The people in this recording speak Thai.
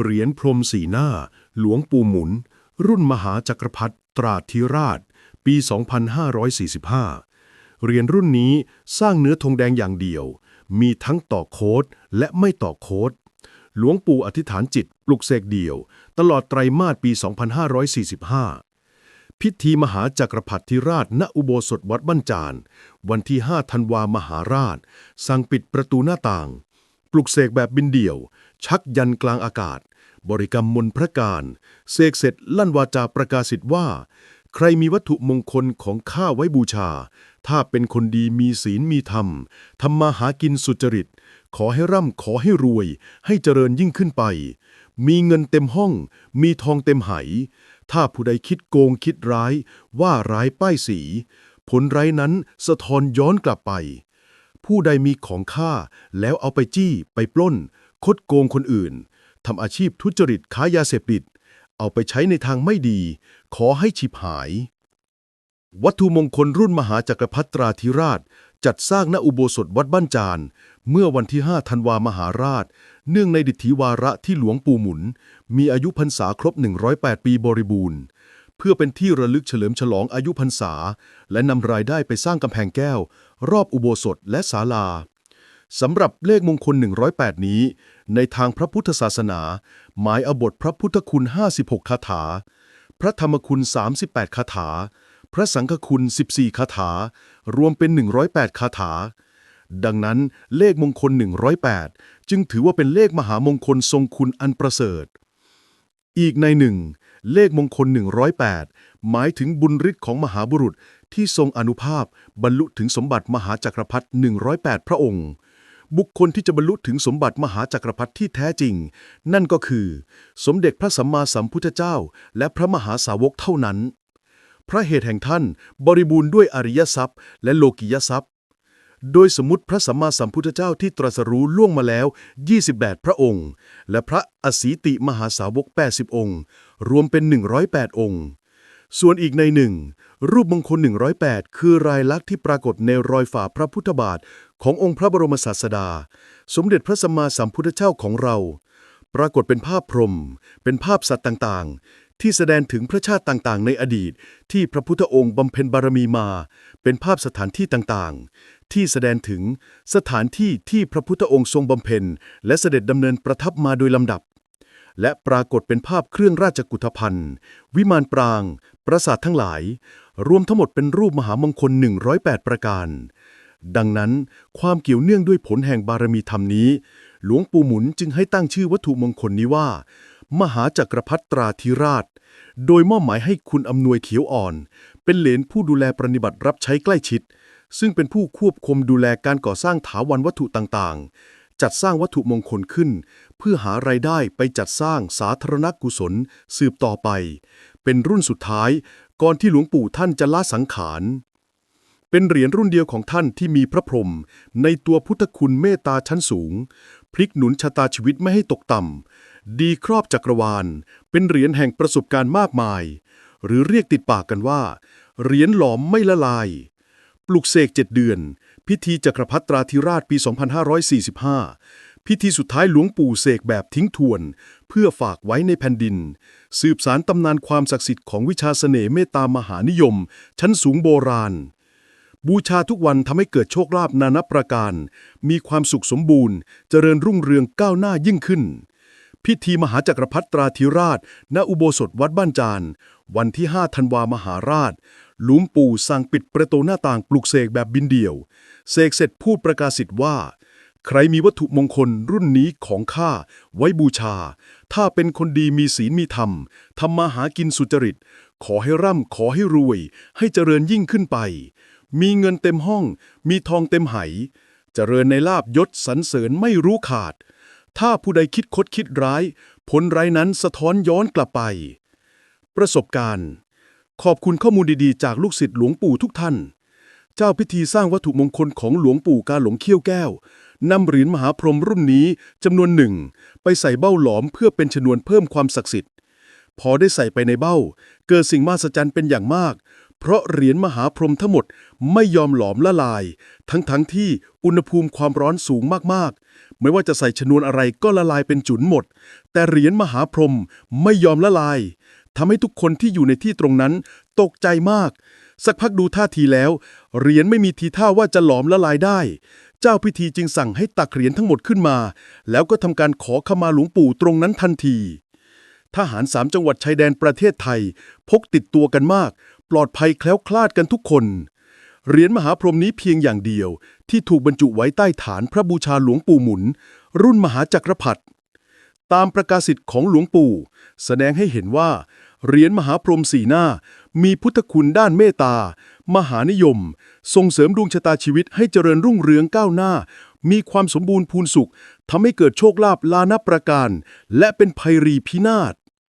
เหรียญพรมสีหน้า หลวงปู่หมุน รุ่นมหาจักรพรรดิตราธิราช ปี 2545 เหรียญรุ่นนี้สร้างเนื้อธงแดงอย่างเดียว มีทั้งต่อโค้ดและไม่ต่อโค้ดหลวงปู่อธิษฐานจิตปลุกเสกเดี่ยว ตลอดไตรมาสปี 2545 พิธีมหาจักรพรรดิราช ณ อุโบสถวัดบ้านจาน วันที่ 5 ธันวามหาราช สั่งปิดประตูหน้าต่าง ปลุกเสกแบบบินเดี่ยว ชักยันกลางอากาศ บริกรรมมนพระการ เสกเสร็จลั่นวาจาประกาศสิทธิ์ว่า ใครมีวัตถุมงคลของข้าไว้บูชา ถ้าเป็นคนดีมีศีลมีธรรมทำมาหากินสุจริต ขอให้ร่ำขอให้รวย ให้เจริญยิ่งขึ้นไป มีเงินเต็มห้อง มีทองเต็มไห ถ้าผู้ใดคิดโกงคิดร้าย ว่าร้ายป้ายสี ผลร้ายนั้นสะท้อนย้อนกลับไป ผู้ใดมีของค่า แล้วเอาไปจี้ ไปปล้น คดโกงคนอื่นทำอาชีพทุจริตค้ายาเสพติด เอาไปใช้ในทางไม่ดี ขอให้ฉิบหาย วัตถุมงคลรุ่นมหาจักรพรรดิตราธิราช จัดสร้างณอุโบสถวัดบ้านจาน เมื่อวันที่ 5 ธันวามหาราช เนื่องในดิถีวาระที่หลวงปู่หมุน มีอายุพรรษาครบ 108 ปีบริบูรณ์เพื่อเป็นที่ระลึกเฉลิมฉลองอายุพรรษา และนำรายได้ไปสร้างกำแพงแก้ว รอบอุโบสถและศาลาสำหรับเลขมงคล 108 นี้ ในทางพระพุทธศาสนา หมายอบทพระพุทธคุณ 56 คาถา พระธรรมคุณ 38 คาถา พระสังฆคุณ 14 คาถา รวมเป็น 108 คาถา ดังนั้นเลขมงคล 108 จึงถือว่าเป็นเลขมหามงคลทรงคุณอันประเสริฐ อีกในหนึ่ง เลขมงคล 108 หมายถึงบุญฤทธิ์ของมหาบุรุษ ที่ทรงอนุภาพบรรลุถึงสมบัติมหาจักรพรรดิ108 พระองค์ บุคคลที่จะบรรลุถึงสมบัติมหาจักรพรรดิที่แท้จริง นั่นก็คือ สมเด็จพระสัมมาสัมพุทธเจ้า และพระมหาสาวกเท่านั้น พระเหตุแห่งท่านบริบูรณ์ด้วยอริยทรัพย์ และโลกิยทรัพย์ โดยสมมติพระสัมมาสัมพุทธเจ้าที่ตรัสรู้ล่วงมาแล้ว 28 พระองค์ และพระอสีติมหาสาวก 80 องค์ รวมเป็น 108 องค์ ส่วนอีกในหนึ่ง รูปมงคล 108 คือรายลักษณ์ที่ปรากฏในรอยฝ่าพระพุทธบาทขององค์พระบรมศาสดา สมเด็จพระสัมมาสัมพุทธเจ้าของเรา ปรากฏเป็นภาพพรหมเป็นภาพสัตว์ต่างๆ ที่แสดงถึงพระชาติต่างๆ ในอดีต ที่พระพุทธองค์บำเพ็ญบารมีมา เป็นภาพสถานที่ต่างๆ ที่แสดงถึงสถานที่ที่พระพุทธองค์ทรงบำเพ็ญและเสด็จดำเนินประทับมาโดยลำดับและปรากฏเป็นภาพเครื่องราชกุฏภัณฑ์ วิมานปราง ปราสาททั้งหลาย รวมทั้งหมดเป็นรูปมหามงคล 108 ประการ ดังนั้นความเกี่ยวเนื่องด้วยผลแห่งบารมีธรรมนี้ หลวงปู่หมุนจึงให้ตั้งชื่อวัตถุมงคลนี้ว่า มหาจักรพรรดิตราธิราช โดยมอบหมายให้คุณอำนวยเขียวอ่อน เป็นเหลนผู้ดูแลปรนิบัติรับใช้ใกล้ชิด ซึ่งเป็นผู้ควบคุมดูแลการก่อสร้างถาวรวัตถุต่างๆ จัดสร้างวัตถุมงคลขึ้น เพื่อหารายได้ไปจัดสร้างสาธารณกุศลสืบต่อไป เป็นรุ่นสุดท้ายก่อนที่หลวงปู่ท่านจะละสังขาร เป็นเหรียญรุ่นเดียวของท่านที่มีพระพรหมในตัวพุทธคุณเมตตาชั้นสูง พลิกหนุนชะตาชีวิตไม่ให้ตกต่ำดีครอบจักรวาล เป็นเหรียญแห่งประสบการณ์มากมาย หรือเรียกติดปากกันว่าเหรียญหลอมไม่ละลาย ปลุกเสกเจ็ดเดือน พิธีจักรพรรดิตราธิราชปี 2545 พิธีสุดท้ายหลวงปู่เสกแบบทิ้งทวน เพื่อฝากไว้ในแผ่นดิน สืบสารตำนานความศักดิ์สิทธิ์ของวิชาเสน่ห์เมตตามหานิยม ชั้นสูงโบราณ บูชาทุกวันทำให้เกิดโชคลาภนานับประการ มีความสุขสมบูรณ์ เจริญรุ่งเรืองก้าวหน้ายิ่งขึ้น พิธีมหาจักรพรรดิตราธิราช ณอุโบสถวัดบ้านจาน วันที่ 5 ธันวามหาราช หลวงปู่สั่งปิดประตูหน้าต่างปลุกเสกแบบบินเดี่ยว เสกเสร็จพูดประกาศสิทธิ์ว่า ใครมีวัตถุมงคลรุ่นนี้ของข้าไว้บูชา ถ้าเป็นคนดีมีศีลมีธรรมทำมาหากินสุจริต ขอให้ร่ำขอให้รวย ให้เจริญยิ่งขึ้นไป มีเงินเต็มห้อง มีทองเต็มไหเจริญในลาบยศสรรเสริญไม่รู้ขาด ถ้าผู้ใดคิดคดคิดร้าย ผลร้ายนั้นสะท้อนย้อนกลับไป ประสบการณ์ ขอบคุณข้อมูลดีๆ จากลูกศิษย์หลวงปู่ทุกท่าน เจ้าพิธีสร้างวัตถุมงคลของหลวงปู่กาหลงเขี้ยวแก้วนำเหรียญมหาพรหมรุ่นนี้จำนวนหนึ่ง ไปใส่เบ้าหลอมเพื่อเป็นชนวนเพิ่มความศักดิ์สิทธิ์ พอได้ใส่ไปในเบ้า เกิดสิ่งมหัศจรรย์เป็นอย่างมาก เพราะเหรียญมหาพรหมทั้งหมดไม่ยอมหลอมละลาย ทั้งๆทที่อุณหภูมิความร้อนสูงมากๆ ไม่ว่าจะใส่ชนวนอะไรก็ละลายเป็นจุนหมด แต่เหรียญมหาพรหมไม่ยอมละลาย ทำให้ทุกคนที่อยู่ในที่ตรงนั้น ตกใจมาก สักพักดูท่าทีแล้ว เหรียญไม่มีทีท่าว่าจะหลอมละลายได้ เจ้าพิธีจึงสั่งให้ตักเหรียญทั้งหมดขึ้นมา แล้วก็ทำการขอขมาหลวงปู่ตรงนั้นทันที ทหารสามจังหวัดชายแดนประเทศไทย พกติดตัวกันมาก ปลอดภัยแคล้วคลาดกันทุกคนเหรียญมหาพรหมนี้เพียงอย่างเดียว ที่ถูกบรรจุไว้ใต้ฐานพระบูชาหลวงปู่หมุน รุ่นมหาจักรพรรดิ ตามประกาศสิทธิ์ของหลวงปู่ แสดงให้เห็นว่า เหรียญมหาพรหมสีหน้า มีพุทธคุณด้านเมตตา มหานิยม ส่งเสริมดวงชะตาชีวิตให้เจริญรุ่งเรืองก้าวหน้า มีความสมบูรณ์พูนสุขทำให้เกิดโชคลาภลานับประการ และเป็นภัยรีพินาศ